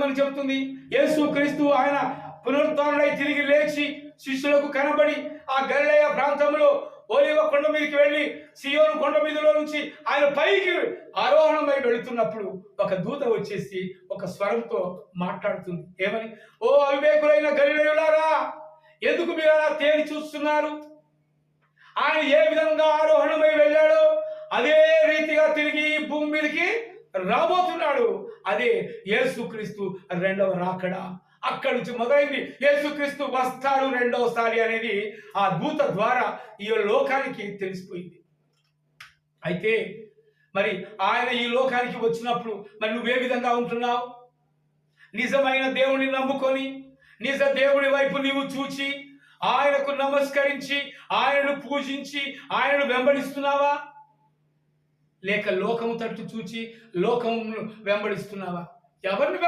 ఏమని చెబుతుంది? యేసు క్రీస్తు ఆయన పునరుత్డై తిరిగి లేచి శిష్యులకు కనబడి ఆ గలిలయ ప్రాంతంలో ఓలివ కొండ మీదకి వెళ్ళి సియోను కొండ మీదలో నుంచి ఆయన పైకి ఆరోహణమై వెళుతున్నప్పుడు ఒక దూత వచ్చేసి ఒక స్వరంతో మాట్లాడుతుంది. ఏమని? ఓ అవివేకులైన గలిలయులారా ఎందుకు మీరు అలా తేలి చూస్తున్నారు? ఆయన ఏ విధంగా ఆరోహణమై వెళ్ళాడో అదే రీతిగా తిరిగి ఈ భూమి మీదకి రాబోతున్నాడు. అదే యేసుక్రీస్తు రెండవ రాకడా. అక్కడి నుంచి మొదలైంది. యేసుక్రీస్తు వస్తాడు రెండవసారి అనేది ఆ దూత ద్వారా ఈ లోకానికి తెలిసిపోయింది. అయితే మరి ఆయన ఈ లోకానికి వచ్చినప్పుడు మరి నువ్వే విధంగా ఉంటున్నావు? నిజమైన దేవుని నమ్ముకొని నిజ దేవుని వైపు నీవు చూచి ఆయనకు నమస్కరించి ఆయనను పూజించి ఆయనను వెంబడిస్తున్నావా? లేక లోకము తట్టు చూచి లోకము వెంబడిస్తున్నావా? ఎవరిని